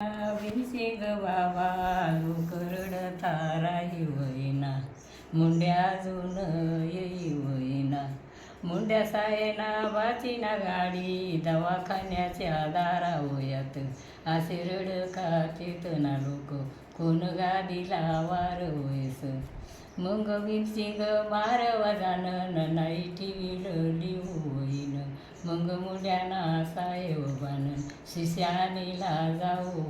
विनसे गवावा लोकरड थाराही होईना मुंड्या अजून येई होईना मुंड्या सायना वाचिना गाडी. दवाखान्याच्या दारा होयात असे रडका चेतना लोक. कोण गादीला वार होयस मग विरची ग मार वजानन नाही ठेवील लिहू होईन मग मुंड्याना साहेब बानन शिष्यानीला जाऊ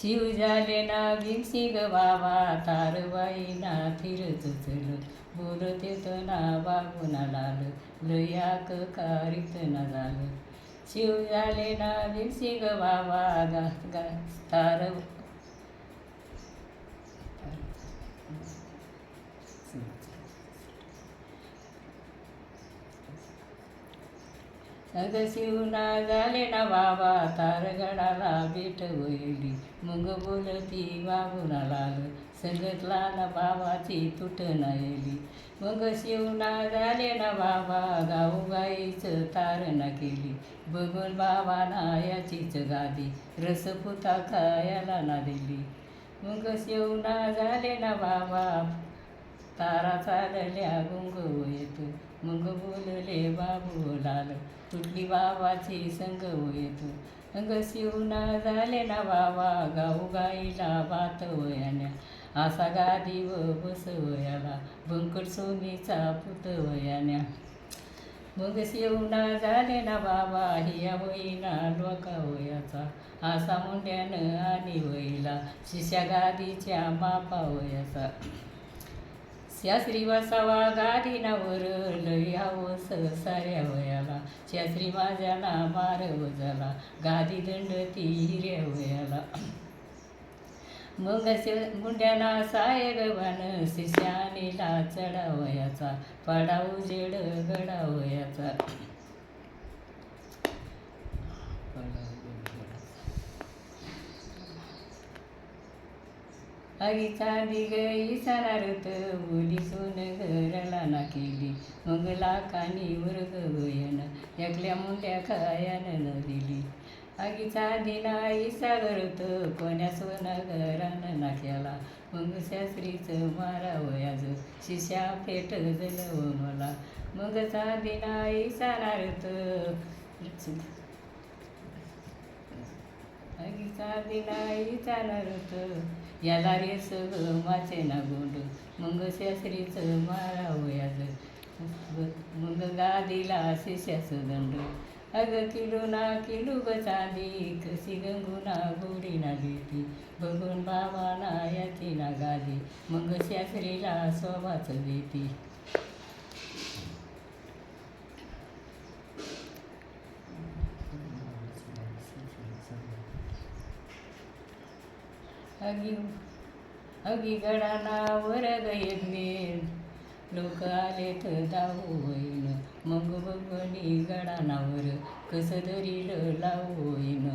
शिव झाले ना भिक्षी ग बाबा तारबाई ना फिरत चल बोलत ना बाबूना लाल लयाक कारित ना झालं. शिव झाले ना भिक्षी ग बाबा गा गा तार अग शिवना झाले ना बाबा तारगडाला भेट होईली मग बोलती बाबूना लाल संगतला ना बाबाची तुट येली मग शिवना झाले ना बाबा गाऊबाईचं तारणा केली बघून बाबाना याचीच गादी रसपुता खायला ना दिली मग शिवना झाले ना बाबा तारा चालल्या गुंग येतो मग बोलले बाबू लाल तुटली बाबाची संग होई तू? मग शिवना झाले ना बाबा गाऊ गाईला बात वयान्या असा गादी व बस वयाला बंकट सोनीचा पुत वयान्या मग शिवना झाले ना बाबा हिया होईना लोका वयाचा असा मुंड्यानं आणि वैला शिष्या गादीच्या मापा वयाचा शास्त्री बसावा गादीनावर लयावस साऱ्या वयाला. शास्त्री माझ्याला मारव झाला. गादी दंडती हिऱ्या वयाला. मग मुंड्याला मुंड्याला साहेबान शिष्यानीला चढावयाचा. पडाऊ जेड गडावयाचा. आई चांदी गई बोली सोन घरला ना केली. मग लाखानी वर्ग वयन एकल्या मुंड्या खायान न दिली आगी दिनाई सागरत कोण्या सोना घरानं ना केला मग शास्त्रीचं मारा वयाज शिष्या फेट जलव मला. मग चा दिनाई सानारत हगीचा दिलाई चालत या रे सगळं माचे ना गोंड मंग शास्त्रीच मारा मंग मग गादीला शिष्याचं दंड. अग किलो ना किलो ग चांदी. कशी गंगूना गोडी ना देती. बघून बाबाना याची ना गादी. मंग शास्त्रीला स्वभाच देती. अगी अगी गडाना वर गयज्ञे. लोक तर दाऊ होईन. मग बघणी गडानावर कसं दरील लावू होईन.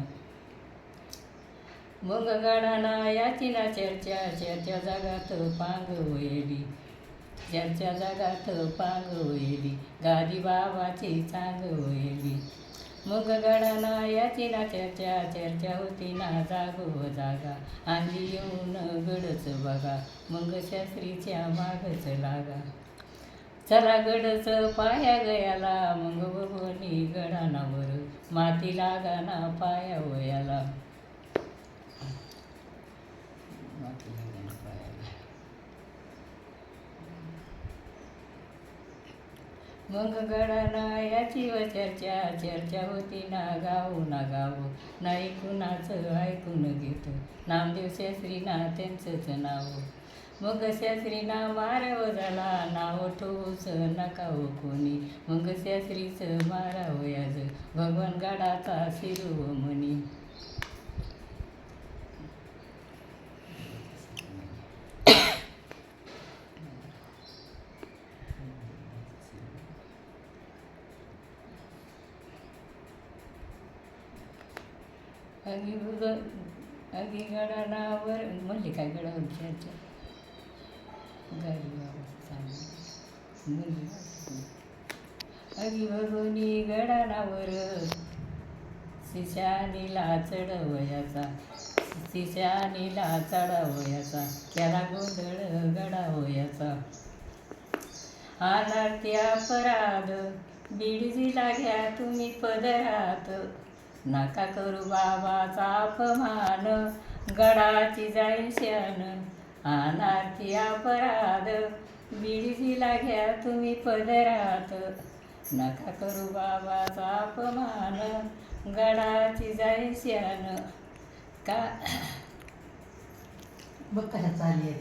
मग गडाना याची ना चर्चा चर्चा जागात पांग होयली. चर्चा जागात पांग होईली गादी बाबाची चांग होईली मग गडाना याची ना चर्चा चर्चा होती ना जागो जागा. आंधी येऊन गडच बघा मग शास्त्रीच्या मागच लागा. चला गडच पाया गयाला मग बघोनी गडानावर माती लागा ना पाया वयाला माती लागा ना पायाला मग गडाना याची व चर्चा चर्चा होती ना गाऊ ना गाव नाही कुणाचं ऐकून घेतो. नामदेव शास्त्री त्यांचंच नाव. मग शास्त्रीना माराव झाला. नाव ठोस नकाव कोणी. मग शास्त्रीचं माराव याज. भगवान गडाचा शिरो म्हणी अगी बुग अगी गडानावर म्हणले काय म्हणजे गडावर चर्चा गाडी अगी भगवनी गडानावर शिशानीला चढवयाचा शिशानीला चढवयाचा त्याला गोंधळ गडावयाचा. अनार्ती अपराध बिडजीला घ्या तुम्ही पदरात. नका करू बाबाचा अपमान. गडाची जाईल शान अनाथी अपराध. बिडीला घ्या तुम्ही पदरात. नका करू बाबाचा अपमान. गडाची जाईल शान का बघ कशा चालली आहे